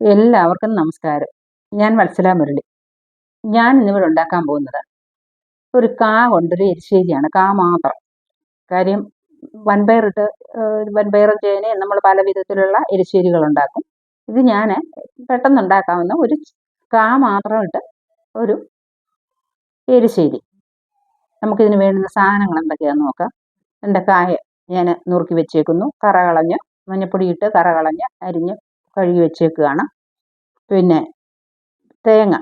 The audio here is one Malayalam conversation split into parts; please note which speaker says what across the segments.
Speaker 1: എല്ലാവർക്കും നമസ്കാരം. ഞാൻ വത്സല മുരളി. ഞാൻ ഇന്നിവിടെ ഉണ്ടാക്കാൻ പോകുന്നത് ഒരു കാ കൊണ്ടൊരു എരിശ്ശേരിയാണ്. കാ മാത്രം. കാര്യം വൻപയറിട്ട് വൻപയർ ചേന നമ്മൾ പല വിധത്തിലുള്ള എരിശ്ശേരികൾ ഉണ്ടാക്കും. ഇത് ഞാൻ പെട്ടെന്ന് ഉണ്ടാക്കാവുന്ന ഒരു കാ മാത്രം ഇട്ട് ഒരു എരിശ്ശേരി. നമുക്കിതിന് വേണ്ടുന്ന സാധനങ്ങൾ എന്തൊക്കെയാണെന്ന് നോക്കാം. എന്റെ കായ ഞാൻ നുറുക്കി വെച്ചേക്കുന്നു. കറ കളഞ്ഞ് മഞ്ഞപ്പൊടിയിട്ട് കറ കളഞ്ഞ് അരിഞ്ഞ് കഴുകി വെച്ചേക്കുകയാണ് പിന്നെ തേങ്ങ.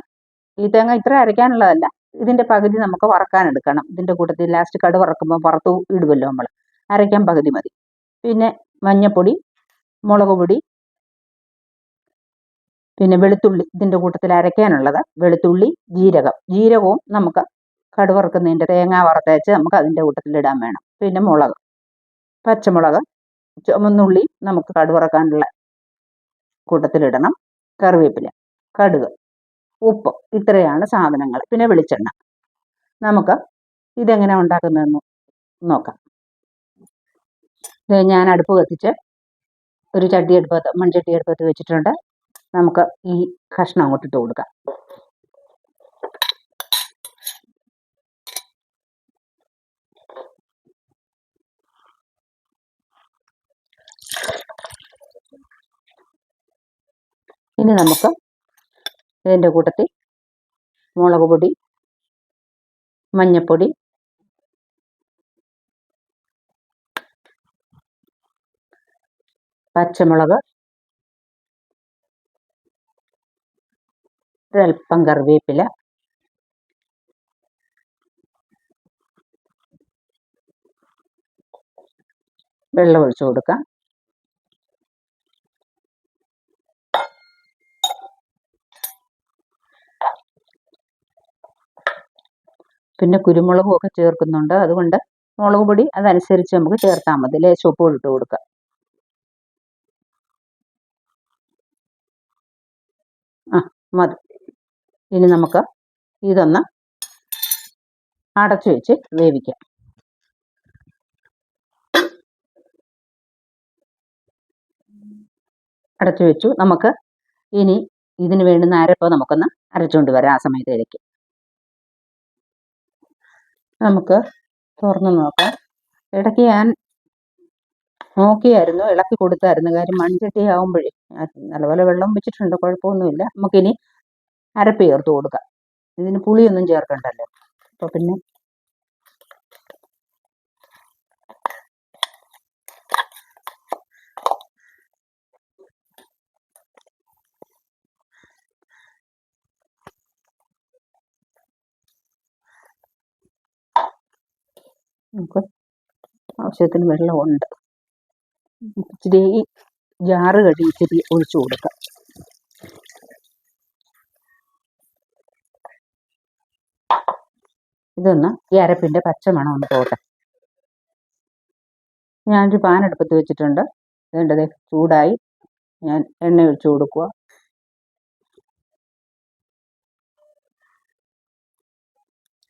Speaker 1: ഈ തേങ്ങ ഇത്ര അരയ്ക്കാനുള്ളതല്ല. ഇതിന്റെ പകുതി നമുക്ക് വറക്കാൻ എടുക്കണം. ഇതിന്റെ കൂട്ടത്തിൽ ലാസ്റ്റ് കട് വറക്കുമ്പോൾ വറുത്ത് ഇടുമല്ലോ നമ്മൾ അരയ്ക്കാൻ പകുതി മതി. പിന്നെ മഞ്ഞപ്പൊടി മുളക് പൊടി പിന്നെ വെളുത്തുള്ളി. ഇതിന്റെ കൂട്ടത്തിൽ അരയ്ക്കാനുള്ളത് വെളുത്തുള്ളി ജീരകം. ജീരകവും നമുക്ക് കടു വറുക്കുന്നതിന്റെ തേങ്ങ വറുത്തയച്ച് നമുക്ക് അതിന്റെ കൂട്ടത്തിൽ ഇടാൻ വേണം. പിന്നെ മുളക്. പച്ചമുളക് ചുമന്നുള്ളി നമുക്ക് കട് വറക്കാനുള്ള കൂട്ടത്തിലിടണം. കറിവേപ്പില കടുക് ഉപ്പ് ഇത്രയാണ് സാധനങ്ങൾ. പിന്നെ വെളിച്ചെണ്ണ. നമുക്ക് ഇതെങ്ങനെ ഉണ്ടാക്കുന്നതെന്ന് നോക്കാം. ഞാൻ അടുപ്പ് കത്തിച്ച് ഒരു ചട്ടി അടുപ്പത്ത് മൺചട്ടി അടുപ്പത്ത് വെച്ചിട്ടുണ്ട്. നമുക്ക് ഈ കഷ്ണം അങ്ങോട്ടിട്ട് കൊടുക്കാം. ഇനി നമുക്ക് ഇതിന്റെ കൂട്ടത്തിൽ മുളക് പൊടി മഞ്ഞപ്പൊടി പച്ചമുളക് ഒരൽപ്പം കറിവേപ്പില വെള്ളം ഒഴിച്ചു കൊടുക്കാം. പിന്നെ കുരുമുളകും ഒക്കെ ചേർക്കുന്നുണ്ട്. അതുകൊണ്ട് മുളക് പൊടി അതനുസരിച്ച് നമുക്ക് ചേർത്താൽ മതി. ലേശം ഉപ്പ് ഇട്ട് കൊടുക്കുക. ആ മതി. ഇനി നമുക്ക് ഇതൊന്ന് അടച്ചു വെച്ച് വേവിക്കാം. അടച്ചു വെച്ചു. നമുക്ക് ഇനി ഇതിന് വേണ്ടുന്ന അരപ്പ് നമുക്കൊന്ന് അരച്ചുകൊണ്ട് വരാം ആ സമയത്തേക്ക്. നമുക്ക് തുറന്ന് നോക്കാം. ഇടയ്ക്ക് ഞാൻ നോക്കിയായിരുന്നു ഇളക്കി കൊടുത്തായിരുന്നു. കാര്യം മൺചട്ടി ആകുമ്പോഴേ നല്ലപോലെ വെള്ളം വെച്ചിട്ടുണ്ട് കുഴപ്പമൊന്നുമില്ല. നമുക്കിനി അരപ്പ് ചേർത്ത് കൊടുക്കാം. ഇതിന് പുളിയൊന്നും ചേർക്കണ്ടല്ലോ. അപ്പോൾ പിന്നെ നമുക്ക് ആവശ്യത്തിന് വെള്ളമുണ്ട്. ഇച്ചിരി ഈ ജാറ് കഴുകി ഇച്ചിരി ഒഴിച്ചു കൊടുക്കാം. ഇതൊന്ന് ഈ അരപ്പിന്റെ പച്ചമണം ഒന്ന് പോട്ടെ. ഞാനൊരു പാൻ അടുപ്പത്ത് വെച്ചിട്ടുണ്ട്. വേണ്ടത് ചൂടായി. ഞാൻ എണ്ണ ഒഴിച്ചു കൊടുക്കുക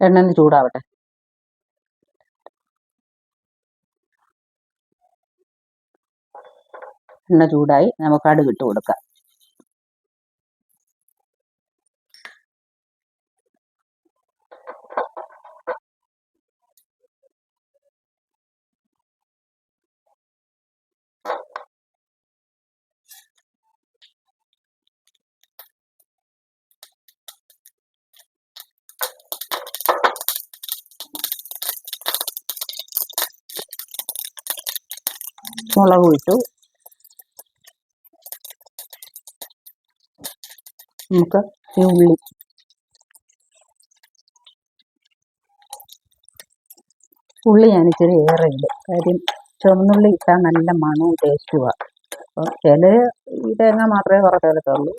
Speaker 1: എണ്ണ ഒന്ന് ചൂടാവട്ടെ. എണ്ണ ചൂടായി നമുക്ക് കടുക് ഇട്ട് കൊടുക്കാം. മുളക് ഇട്ടു. നമുക്ക് ഈ ഉള്ളി ഉള്ളി ഞാൻ ഇച്ചിരി ഏറെ ഇടും കാര്യം ചുവന്നുള്ളി ഇട്ടാൽ നല്ല മണവും ടേസ്റ്റുമാണ് അപ്പം ചില ഈ തേങ്ങ മാത്രമേ വറുത്തെടുത്തുള്ളൂ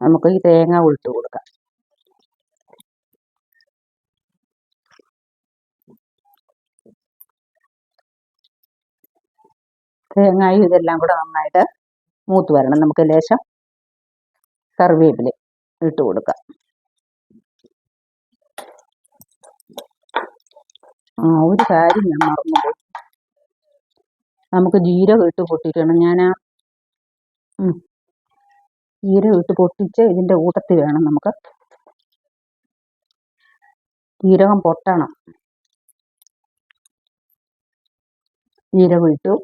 Speaker 1: നമുക്ക് ഈ തേങ്ങ ഒഴിച്ചു കൊടുക്കാം. തേങ്ങായും ഇതെല്ലാം കൂടെ നന്നായിട്ട് മൂത്ത് വരണം. നമുക്ക് ലേശം കറിവേപ്പില ഇട്ട് കൊടുക്കാം. ആ ഒരു കാര്യം ഞാൻ മറന്നുപോയി. നമുക്ക് ജീരകം ഇട്ട് പൊട്ടിക്കണം. ഞാൻ ആ ജീരകം ഇട്ട് പൊട്ടിച്ച് ഇതിന്റെ കൂട്ടത്തിൽ വേണം നമുക്ക് ജീരകം പൊട്ടണം. ജീരകം ഇട്ടു.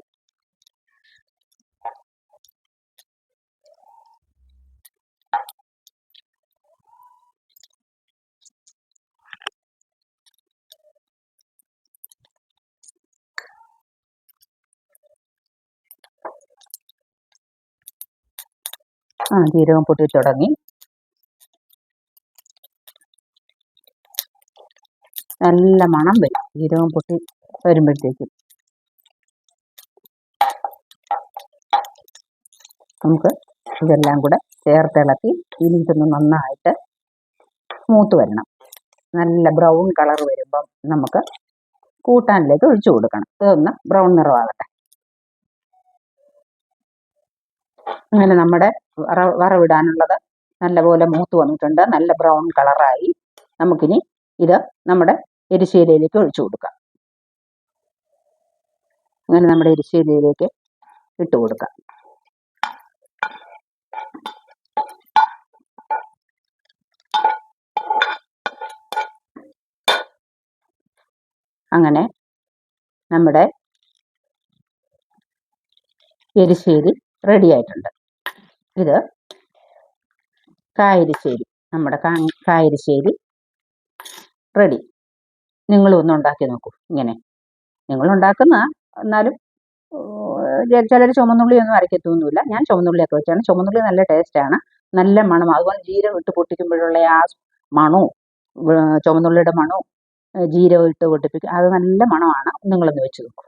Speaker 1: ആ ജീരകം പൊട്ടി തുടങ്ങി. നല്ല മണം വരും. ജീരകം പൊട്ടി വരുമ്പോഴത്തേക്കും. നമുക്ക് ഇതെല്ലാം കൂടെ ചേർത്തിളക്കി ഇനിയിട്ടൊന്ന് നന്നായിട്ട് മൂത്ത് വരണം. നല്ല ബ്രൗൺ കളർ വരുമ്പം നമുക്ക് കൂട്ടാനിലേക്ക് ഒഴിച്ചു കൊടുക്കണം. ഇതൊന്ന് ബ്രൗൺ നിറമാകട്ടെ അങ്ങനെ നമ്മുടെ വറ വറവിടാനുള്ളത് നല്ലപോലെ മൂത്ത് വന്നിട്ടുണ്ട്. നല്ല ബ്രൗൺ കളറായി. നമുക്കിനി ഇത് നമ്മുടെ എരിശീലയിലേക്ക് ഒഴിച്ചു കൊടുക്കാം. അങ്ങനെ നമ്മുടെ എരിശീലയിലേക്ക് ഇട്ട് കൊടുക്കാം. അങ്ങനെ നമ്മുടെ എരിശ്ശേരി റെഡി ആയിട്ടുണ്ട്. ഇത് കായരിശ്ശേരി നമ്മുടെ കായരിശ്ശേരി റെഡി നിങ്ങളും ഒന്ന് ഉണ്ടാക്കി നോക്കൂ. ഇങ്ങനെ. നിങ്ങൾ ഉണ്ടാക്കുന്ന എന്നാലും ചിലർ ചുമന്നുള്ളിയൊന്നും അരയ്ക്കത്തൊന്നുമില്ല. ഞാൻ ചുമന്നുള്ളിയൊക്കെ വെച്ചാണ്. ചുമന്നുള്ളി നല്ല ടേസ്റ്റാണ് നല്ല മണം അതുപോലെ ജീരകം ഇട്ട് പൊട്ടിക്കുമ്പോഴുള്ള ആ മണവും ചുമന്നുള്ളിയുടെ മണവും ജീരകം ഇട്ട് പൊട്ടിപ്പിക്കും അത് നല്ല മണമാണ്. നിങ്ങളൊന്ന് വെച്ച് നോക്കൂ.